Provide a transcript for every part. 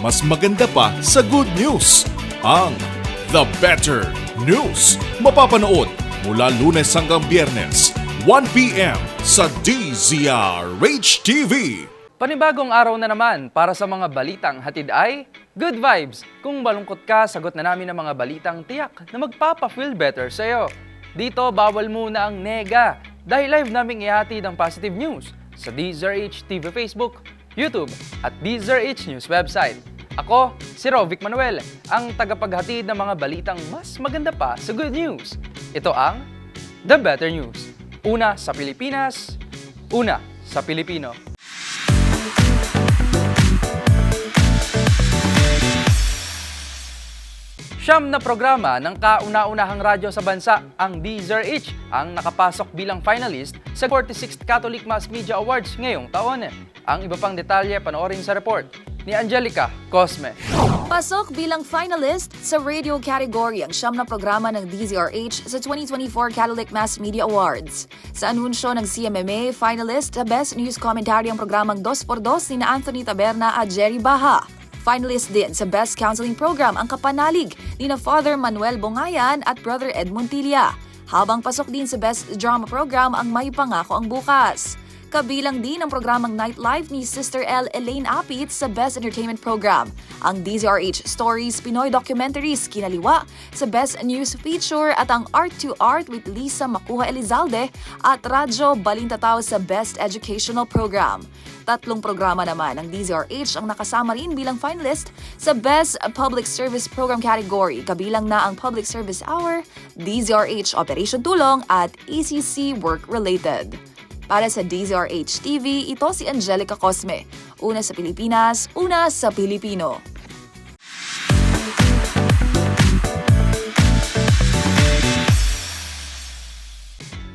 mas maganda pa sa good news. Ang The Better News. Mapapanood mula lunes hanggang biyernes, 1pm sa DZRH TV. Panibagong araw na naman para sa mga balitang hatid ay Good Vibes! Kung malungkot ka, sagot na namin ang mga balitang tiyak na magpapa-feel better sa'yo. Dito, bawal muna ang nega dahil live naming ihatid ang positive news sa DZRH TV Facebook, YouTube at DZRH News website. Ako, si Rovic Manuel, ang tagapaghatid ng mga balitang mas maganda pa sa good news. Ito ang The Better News. Una sa Pilipinas, una sa Pilipino. Siyam na programa ng kauna-unahang radyo sa bansa, ang DZRH, ang nakapasok bilang finalist sa 46th Catholic Mass Media Awards ngayong taon. Ang iba pang detalye panoorin sa report ni Angelica Cosme. Pasok bilang finalist sa radio category ang siyam na programa ng DZRH sa 2024 Catholic Mass Media Awards. Sa anunsyo ng CMMA, finalist sa Best News Commentary ang programang 2x2 ni Anthony Taberna at Jerry Baha. Finalist din sa Best Counseling Program ang kapanalig ni na Father Manuel Bongayan at Brother Ed Montilla. Habang pasok din sa Best Drama Program ang May Pangako ang Bukas. Kabilang din ang programang Nightlife ni Sister L. Elaine Apit sa Best Entertainment Program. Ang DZRH Stories Pinoy Documentaries kinaliwa sa Best News Feature at ang Art to Art with Lisa Makuha Elizalde at Radyo Balintataw sa Best Educational Program. Tatlong programa naman ng DZRH ang nakasama rin bilang finalist sa Best Public Service Program category, kabilang na ang Public Service Hour, DZRH Operation Tulong at ECC Work Related. Para sa DZRH TV, ito si Angelica Cosme. Una sa Pilipinas, una sa Pilipino.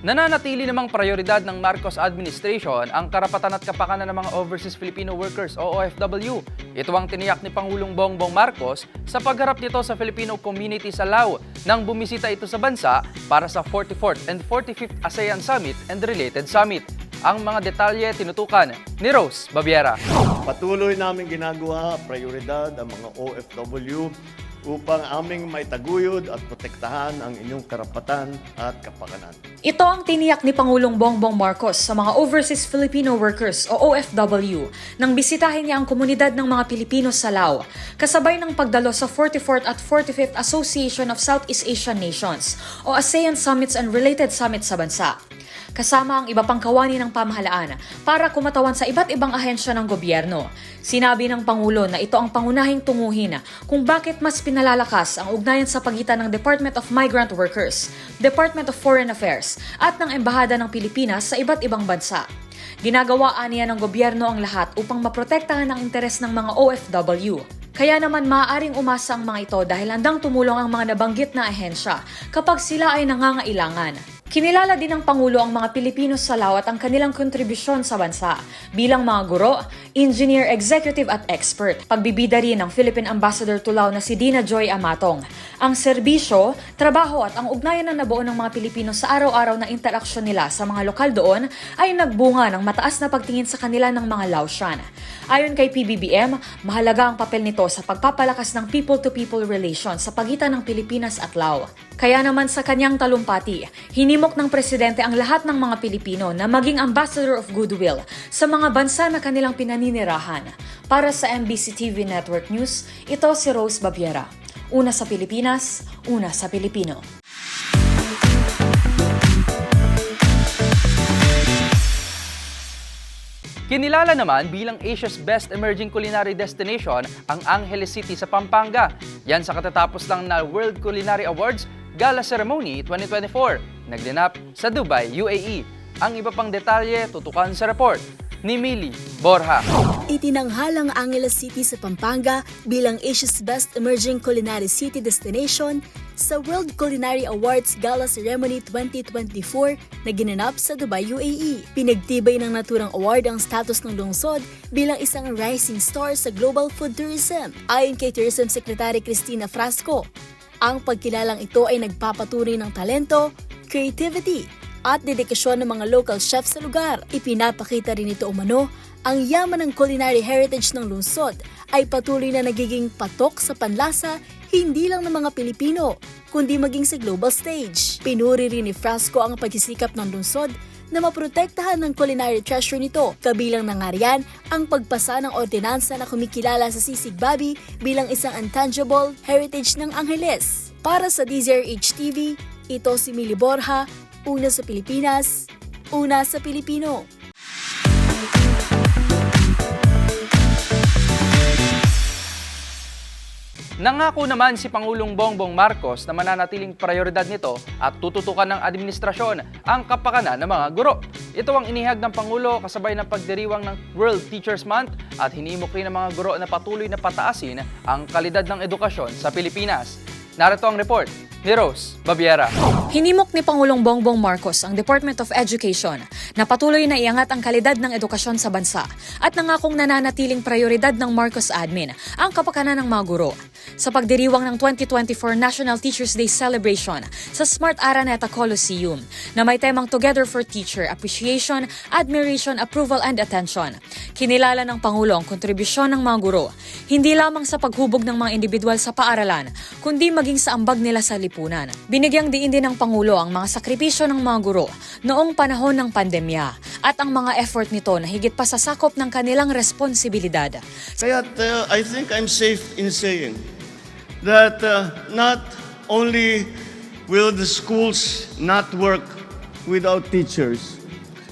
Nananatili namang prioridad ng Marcos administration ang karapatan at kapakanan ng mga overseas Filipino workers o OFW. Ito ang tiniyak ni Pangulong Bongbong Marcos sa pagharap nito sa Filipino community sa Lao nang bumisita ito sa bansa para sa 44th and 45th ASEAN Summit and related summit. Ang mga detalye tinutukan ni Rose Babiera. Patuloy namin ginagawa prioridad ang mga OFW upang aming maitaguyod at protektahan ang inyong karapatan at kapakanan. Ito ang tiniyak ni Pangulong Bongbong Marcos sa mga overseas Filipino workers o OFW nang bisitahin niya ang komunidad ng mga Pilipino sa Lao, kasabay ng pagdalo sa 44th at 45th Association of Southeast Asian Nations o ASEAN Summits and Related Summits sa bansa kasama ang iba pang kawani ng pamahalaan para kumatawan sa iba't ibang ahensya ng gobyerno. Sinabi ng Pangulo na ito ang pangunahing tunguhin kung bakit mas pinalalakas ang ugnayan sa pagitan ng Department of Migrant Workers, Department of Foreign Affairs at ng Embahada ng Pilipinas sa iba't ibang bansa. Ginagawa niya ng gobyerno ang lahat upang maprotektahan ang interes ng mga OFW. Kaya naman maaaring umasa ang mga ito dahil handang tumulong ang mga nabanggit na ahensya kapag sila ay nangangailangan. Kinilala din ng Pangulo ang mga Pilipino sa Lao at ang kanilang kontribusyon sa bansa bilang mga guro, engineer, executive at expert. Pagbibida rin ng Philippine Ambassador to Lao na si Dina Joy Amatong. Ang serbisyo, trabaho at ang ugnayan na nabuo ng mga Pilipino sa araw-araw na interaksyon nila sa mga lokal doon ay nagbunga ng mataas na pagtingin sa kanila ng mga Laotian. Ayon kay PBBM, mahalaga ang papel nito sa pagpapalakas ng people-to-people relations sa pagitan ng Pilipinas at Lao. Kaya naman sa kanyang talumpati, hinimok ng presidente ang lahat ng mga Pilipino na maging ambassador of goodwill sa mga bansa na kanilang pinaninirahan. Para sa MBC TV Network News, ito si Rose Baviera. Una sa Pilipinas, una sa Pilipino. Kinilala naman bilang Asia's Best Emerging Culinary Destination ang Angeles City sa Pampanga. Yan sa katatapos lang na World Culinary Awards Gala Ceremony 2024, nagdinap sa Dubai, UAE. Ang iba pang detalye tutukan sa report ni Millie Borja. Itinanghalang Angeles City sa Pampanga bilang Asia's Best Emerging Culinary City Destination sa World Culinary Awards Gala Ceremony 2024 na ginanap sa Dubai, UAE. Pinagtibay ng naturang award ang status ng lungsod bilang isang rising star sa global food tourism. Ayon kay Tourism Secretary Cristina Frasco, ang pagkilalang ito ay nagpapatunay ng talento, creativity, at dedikasyon ng mga local chefs sa lugar. Ipinapakita rin ito umano ang yaman ng culinary heritage ng lungsod ay patuloy na nagiging patok sa panlasa hindi lang ng mga Pilipino, kundi maging sa global stage. Pinuri rin ni Frasco ang pagsisikap ng lungsod na maprotektahan ng culinary treasure nito. Kabilang na nga riyan ang pagpasa ng ordinansa na kumikilala sa sisig babi bilang isang intangible heritage ng Angeles. Para sa DZRH TV, ito si Mili Borja, una sa Pilipinas, una sa Pilipino. Nangako naman si Pangulong Bongbong Marcos na mananatiling prioridad nito at tututukan ng administrasyon ang kapakanan ng mga guro. Ito ang inihag ng Pangulo kasabay ng pagdiriwang ng World Teachers Month at hinimok rin ng mga guro na patuloy na pataasin ang kalidad ng edukasyon sa Pilipinas. Narito ang report ni Rose Babiera. Hinimok ni Pangulong Bongbong Marcos ang Department of Education na patuloy na iangat ang kalidad ng edukasyon sa bansa at nangakong nananatiling prioridad ng Marcos Admin ang kapakanan ng mga guro. Sa pagdiriwang ng 2024 National Teachers Day Celebration sa Smart Araneta Coliseum na may temang Together for Teacher, Appreciation, Admiration, Approval and Attention. Kinilala ng Pangulo ang kontribusyon ng mga guro, hindi lamang sa paghubog ng mga individual sa paaralan, kundi maging sa ambag nila sa lipunan. Binigyang diin din ng Pangulo ang mga sakripisyo ng mga guro noong panahon ng pandemya at ang mga effort nito na higit pa sa sakop ng kanilang responsibilidad. Kaya uh, I think I'm safe in saying that uh, not only will the schools not work without teachers,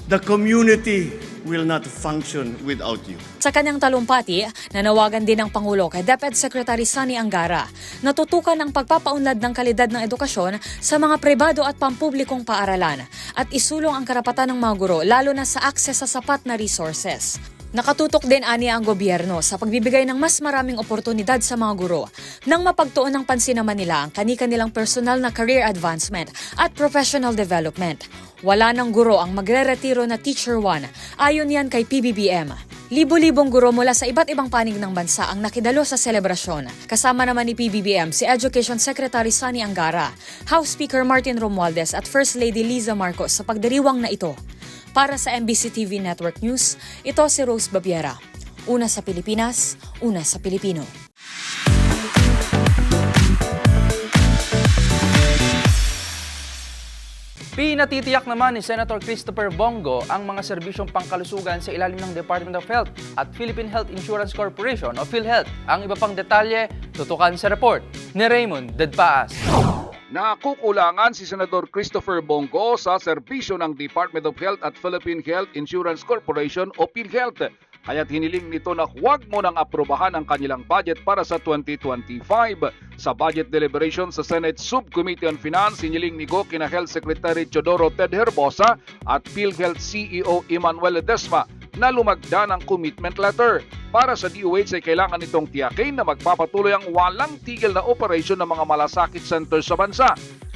the community will not function without you. Sa kanyang talumpati, nanawagan din ng Pangulo kay DepEd Secretary Sani Angara na tutukan ang pagpapaunlad ng kalidad ng edukasyon sa mga pribado at pampublikong paaralan at isulong ang karapatan ng mga guro lalo na sa akses sa sapat na resources. Nakatutok din ani ang gobyerno sa pagbibigay ng mas maraming oportunidad sa mga guro nang mapagtuon ng pansin naman nila ang kani-kanilang personal na career advancement at professional development. Wala ng guro ang magre-retiro na Teacher 1 ayon yan kay PBBM. Libo-libong guro mula sa iba't ibang panig ng bansa ang nakidalo sa selebrasyon. Kasama naman ni PBBM si Education Secretary Sani Angara, House Speaker Martin Romualdez at First Lady Liza Marcos sa pagdiriwang na ito. Para sa MBC TV Network News, ito si Rose Babiera. Una sa Pilipinas, una sa Pilipino. Pinatitiyak naman ni Senator Christopher Bongo ang mga serbisyong pangkalusugan sa ilalim ng Department of Health at Philippine Health Insurance Corporation o PhilHealth. Ang iba pang detalye, tutukan sa report ni Raymond Dedpaas. Nakukulangan si Senador Christopher Bongo sa serbisyo ng Department of Health at Philippine Health Insurance Corporation o PhilHealth. Kaya't hiniling nito na huwag mo nang aprobahan ang kanilang budget para sa 2025. Sa budget deliberation sa Senate Subcommittee on Finance, hiniling ni Go kina Health Secretary Teodoro Ted Herbosa at PhilHealth CEO Emmanuel Ledesma na lumagda ng commitment letter. Para sa DOH ay kailangan nitong tiyakin na magpapatuloy ang walang tigil na operasyon ng mga malasakit centers sa bansa.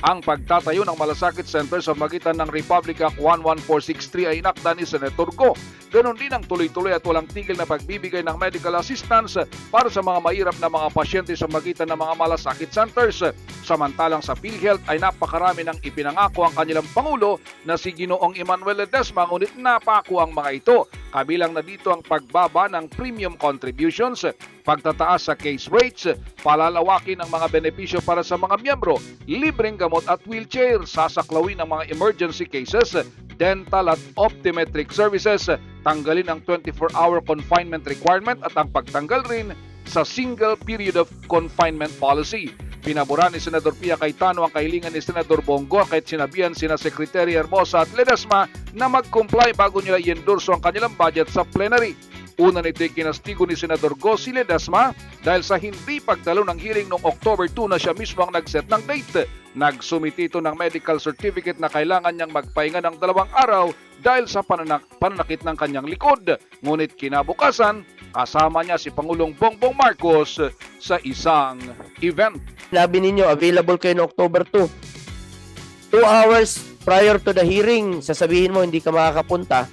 Ang pagtatayo ng malasakit center sa magitan ng Republic Act 11463 ay inakda ni Senator Go. Ganon din ang tuloy-tuloy at walang tigil na pagbibigay ng medical assistance para sa mga mahirap na mga pasyente sa magitan ng mga malasakit centers. Samantalang sa PhilHealth ay napakarami ng ipinangako ang kanilang Pangulo na si Ginoong Emmanuel Ledesma ngunit napako ang mga ito. Kabilang na dito ang pagbaba ng premium contributions, pagtataas sa case rates, palalawakin ng mga benepisyo para sa mga miyembro, libreng gamot at wheelchair, sasaklawin ang mga emergency cases, dental at optometric services, tanggalin ang 24-hour confinement requirement at ang pagtanggal rin sa single period of confinement policy. Pinabura ni Senador Pia Cayetano ang kahilingan ni Senador Bongo kahit sinabihan sina Secretary Hermosa at Ledesma na mag-comply bago nila i-endorso ang kanilang budget sa plenary. Una nito kinastigo ni Senador Go si Ledesma dahil sa hindi pagdalo ng hearing noong October 2 na siya mismo ang nag-set ng date. Nagsumiti ito ng medical certificate na kailangan niyang magpahinga ng dalawang araw dahil sa pananak pananakit ng kanyang likod. Ngunit kinabukasan, kasama niya si Pangulong Bongbong Marcos sa isang event. Labi ninyo, available kayo no October 2. Two hours prior to the hearing, sasabihin mo hindi ka makakapunta.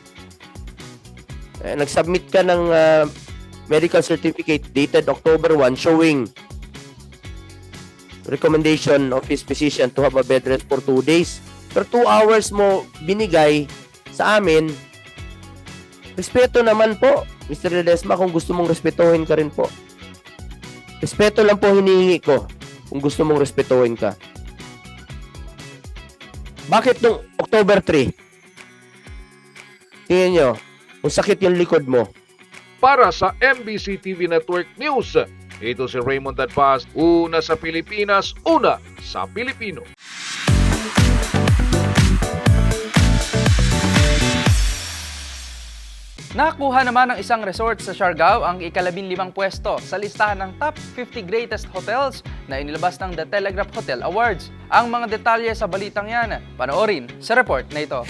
Eh, nag-submit ka ng ah, medical certificate dated October 1 showing recommendation of his physician to have a bed rest for two days. Pero two hours mo binigay sa amin, respeto naman po, Mr. Ledesma, kung gusto mong respetuhin ka rin po. Respeto lang po hinihingi ko kung gusto mong respetuhin ka. Bakit nung October 3? Tingnan nyo, kung sakit yung likod mo. Para sa MBC TV Network News, ito si Raymond Dadpaz, una sa Pilipinas, una sa Pilipino. Nakakuha naman ng isang resort sa Siargao ang ikalabing limang pwesto sa listahan ng top 50 greatest hotels na inilabas ng The Telegraph Hotel Awards. Ang mga detalye sa balitang yan, panoorin sa report na ito.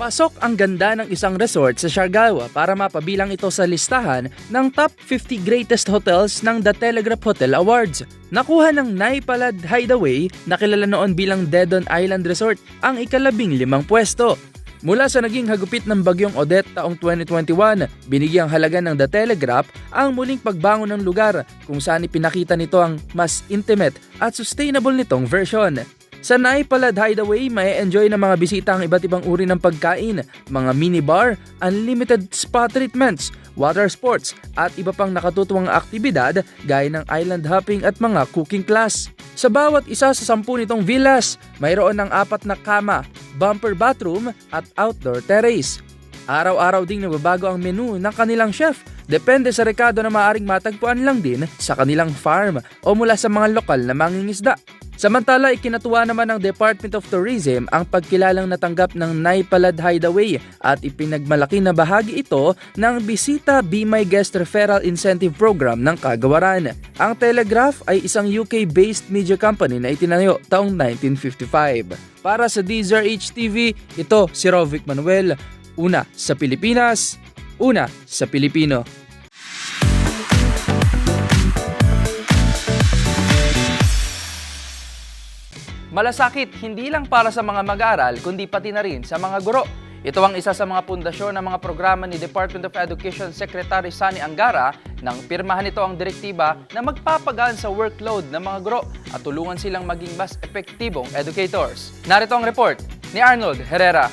Pasok ang ganda ng isang resort sa Siargao para mapabilang ito sa listahan ng top 50 greatest hotels ng The Telegraph Hotel Awards. Nakuha ng Naipalad Hideaway na kilala noon bilang Dedon Island Resort ang ikalabing limang pwesto. Mula sa naging hagupit ng bagyong Odette taong 2021, binigyang halaga ng The Telegraph ang muling pagbangon ng lugar kung saan ipinakita nito ang mas intimate at sustainable nitong version. Sa Naipalad Hideaway, may enjoy ng mga bisita ang iba't ibang uri ng pagkain, mga minibar, unlimited spa treatments, water sports, at iba pang nakatutuwang aktibidad gaya ng island hopping at mga cooking class. Sa bawat isa sa sampu nitong villas, mayroon ng apat na kama, bumper bathroom at outdoor terrace. Araw-araw ding nababago ang menu ng kanilang chef. Depende sa rekado na maaring matagpuan lang din sa kanilang farm o mula sa mga lokal na mangingisda. Samantala, ikinatuwa naman ng Department of Tourism ang pagkilalang natanggap ng Naipalad Hideaway at ipinagmalaki na bahagi ito ng Bisita Be My Guest Referral Incentive Program ng Kagawaran. Ang Telegraph ay isang UK-based media company na itinayo taong 1955. Para sa DZRH TV, ito si Rovic Manuel, una sa Pilipinas, una sa Pilipino. Malasakit hindi lang para sa mga mag-aaral kundi pati na rin sa mga guro. Ito ang isa sa mga pundasyon ng mga programa ni Department of Education Secretary Sani Angara nang pirmahan nito ang direktiba na magpapagaan sa workload ng mga guro at tulungan silang maging mas epektibong educators. Narito ang report ni Arnold Herrera.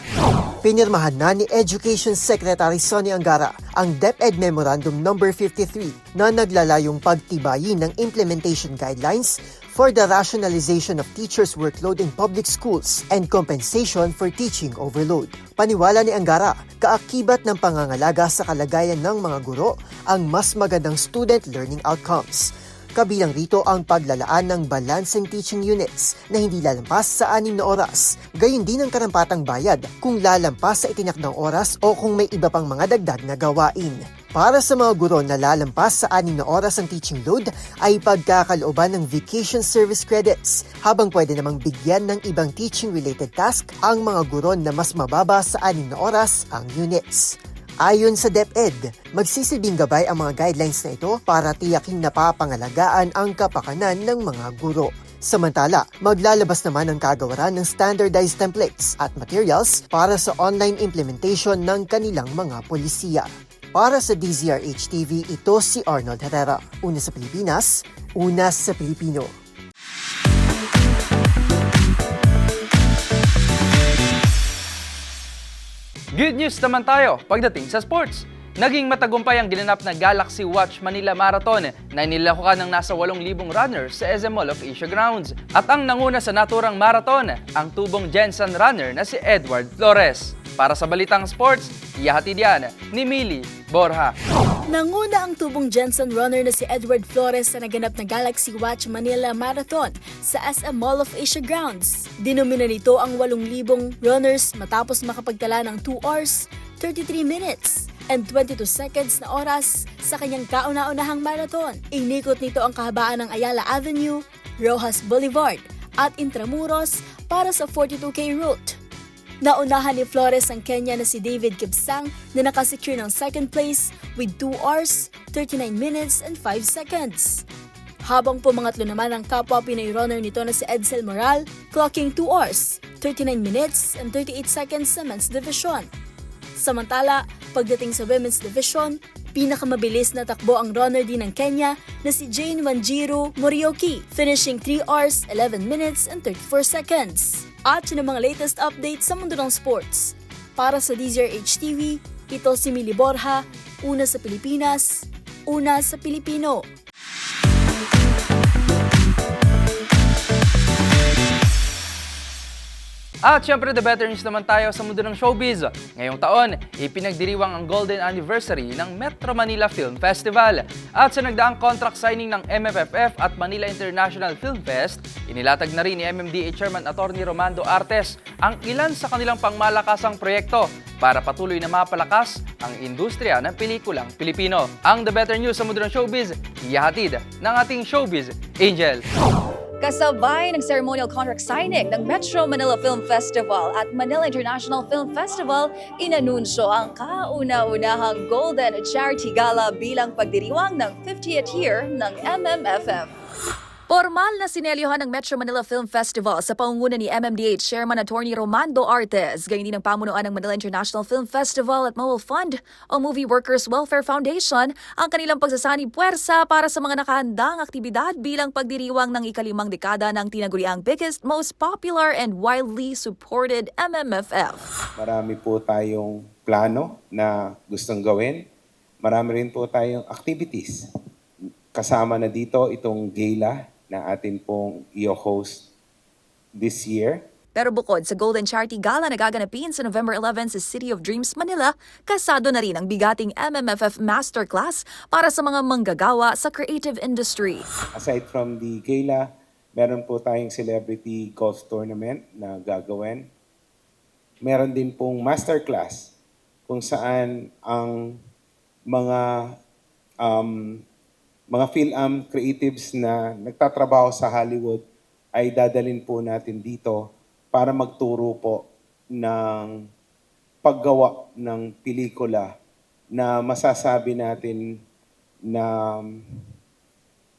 Pinirmahan na ni Education Secretary Sonny Angara ang DepEd Memorandum No. 53 na naglalayong pagtibayin ng implementation guidelines for the rationalization of teachers' workload in public schools and compensation for teaching overload. Paniwala ni Angara, kaakibat ng pangangalaga sa kalagayan ng mga guro ang mas magandang student learning outcomes. Kabilang rito ang paglalaan ng balancing teaching units na hindi lalampas sa anim na oras. Gayun din ang karampatang bayad kung lalampas sa itinakdang oras o kung may iba pang mga dagdag na gawain. Para sa mga guro na lalampas sa anim na oras ang teaching load ay pagkakalooban ng vacation service credits habang pwede namang bigyan ng ibang teaching-related task ang mga guro na mas mababa sa anim na oras ang units. Ayon sa DepEd, magsisilbing gabay ang mga guidelines na ito para tiyaking napapangalagaan ang kapakanan ng mga guro. Samantala, maglalabas naman ang kagawaran ng standardized templates at materials para sa online implementation ng kanilang mga polisiya. Para sa DZRH TV, ito si Arnold Herrera. Una sa Pilipinas, una sa Pilipino. Good news naman tayo pagdating sa sports. Naging matagumpay ang ginanap na Galaxy Watch Manila Marathon na inilakukan ng nasa 8,000 runners sa SM Mall of Asia Grounds. At ang nanguna sa naturang marathon, ang tubong Jensen runner na si Edward Flores. Para sa Balitang Sports, iyahatid yan ni Mili Borja. Nanguna ang tubong Jensen runner na si Edward Flores sa naganap na Galaxy Watch Manila Marathon sa SM Mall of Asia Grounds. Dinomina nito ang 8,000 runners matapos makapagtala ng 2 hours, 33 minutes, and 22 seconds na oras sa kanyang kauna-unahang marathon. Inikot nito ang kahabaan ng Ayala Avenue, Rojas Boulevard at Intramuros para sa 42K route. Naunahan ni Flores ang Kenya na si David Kipsang na nakasecure ng second place with 2 hours, 39 minutes, and 5 seconds. Habang pumangatlo naman ang kapwa Pinoy runner nito na si Edsel Moral, clocking 2 hours, 39 minutes, and 38 seconds sa men's division. Samantala, pagdating sa women's division, pinakamabilis na takbo ang runner din ng Kenya na si Jane Wanjiru Morioki, finishing 3 hours, 11 minutes, and 34 seconds. At yun mga latest updates sa mundo ng sports. Para sa DZRH TV, ito si Mili Borja, una sa Pilipinas, una sa Pilipino. At syempre, the better news naman tayo sa mundo ng showbiz. Ngayong taon, ipinagdiriwang ang golden anniversary ng Metro Manila Film Festival. At sa nagdaang contract signing ng MFFF at Manila International Film Fest, inilatag na rin ni MMDA Chairman Attorney Romando Artes ang ilan sa kanilang pangmalakasang proyekto para patuloy na mapalakas ang industriya ng pelikulang Pilipino. Ang the better news sa mundo ng showbiz, iyahatid ng ating showbiz Angel. Kasabay ng ceremonial contract signing ng Metro Manila Film Festival at Manila International Film Festival, inanunsyo ang kauna-unahang Golden Charity Gala bilang pagdiriwang ng 50th year ng MMFF. Formal na sinelyohan ng Metro Manila Film Festival sa pangunguna ni MMDH Chairman Attorney Romando Artes, gayon din ang pamunuan ng Manila International Film Festival at Mobile Fund o Movie Workers Welfare Foundation ang kanilang pagsasani puwersa para sa mga nakahandang aktibidad bilang pagdiriwang ng ikalimang dekada ng tinaguriang biggest, most popular and widely supported MMFF. Marami po tayong plano na gustong gawin. Marami rin po tayong activities. Kasama na dito itong gala na atin pong i-host this year. Pero bukod sa Golden Charity Gala na gaganapin sa November 11 sa City of Dreams, Manila, kasado na rin ang bigating MMFF Masterclass para sa mga manggagawa sa creative industry. Aside from the gala, meron po tayong celebrity golf tournament na gagawin. Meron din pong masterclass kung saan ang mga um, mga film creatives na nagtatrabaho sa Hollywood ay dadalin po natin dito para magturo po ng paggawa ng pelikula na masasabi natin na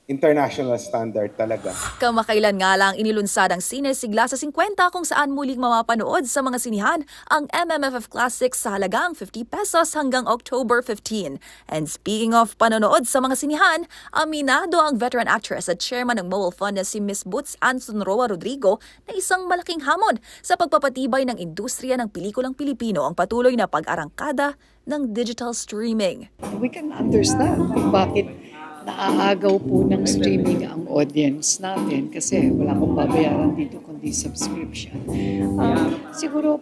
international standard talaga. Kamakailan nga lang inilunsad ang Sine Sigla sa 50 kung saan muling mamapanood sa mga sinihan ang MMFF Classics sa halagang 50 pesos hanggang October 15. And speaking of panonood sa mga sinihan, aminado ang veteran actress at chairman ng Mobile Fund na si Miss Boots Anson Roa Rodrigo na isang malaking hamon sa pagpapatibay ng industriya ng pelikulang Pilipino ang patuloy na pag-arangkada ng digital streaming. we can understand bakit naaagaw po ng streaming ang audience natin kasi wala akong babayaran dito kundi subscription. Um, siguro,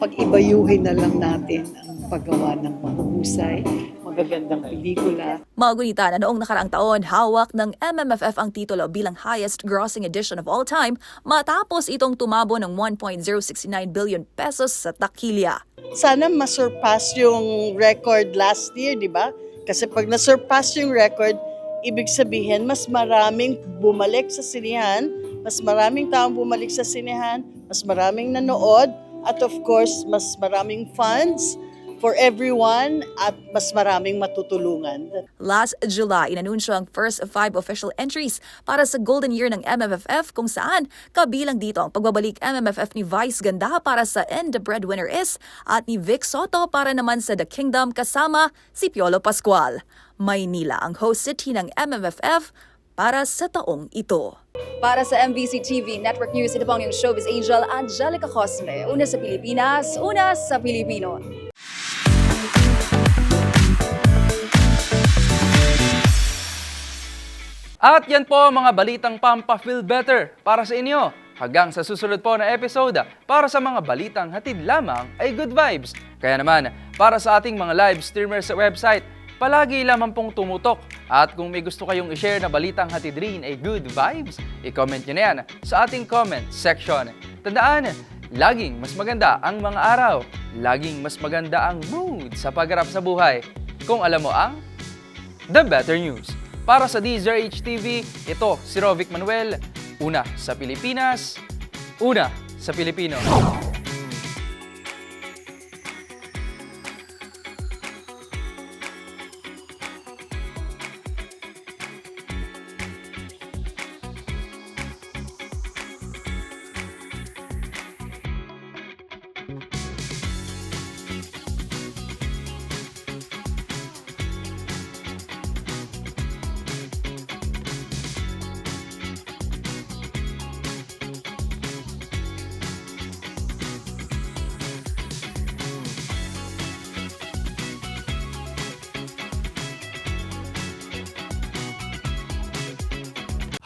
pag-ibayuhin na lang natin ang paggawa ng mahusay, magagandang pelikula, Magunita na noong nakaraang taon, hawak ng MMFF ang titulo bilang highest grossing edition of all time matapos itong tumabo ng 1.069 billion pesos sa takilya. sana masurpass yung record last year, di ba? Kasi pag nasurpass yung record, ibig sabihin mas maraming bumalik sa sinihan, mas maraming taong bumalik sa sinihan, mas maraming nanood, at of course, mas maraming funds for everyone at mas maraming matutulungan. Last July, inanunsyo ang first five official entries para sa Golden Year ng MMFF kung saan kabilang dito ang pagbabalik MMFF ni Vice Ganda para sa And the Breadwinner Is at ni Vic Soto para naman sa The Kingdom kasama si Piolo Pascual. Maynila ang host city ng MMFF para sa taong ito. Para sa MBC TV Network News, ito po ang showbiz angel Angelica Cosme. Una sa Pilipinas, una sa Pilipino. At yan po mga balitang Pampa Feel Better para sa inyo. Hanggang sa susunod po na episode, para sa mga balitang hatid lamang ay good vibes. Kaya naman, para sa ating mga live streamers sa website, palagi lamang pong tumutok. At kung may gusto kayong i-share na balitang hatid rin ay good vibes, i-comment nyo na yan sa ating comment section. Tandaan, laging mas maganda ang mga araw, laging mas maganda ang mood sa pagharap sa buhay. Kung alam mo ang The Better News. Para sa DZRH TV, ito si Rovic Manuel, una sa Pilipinas, una sa Pilipino.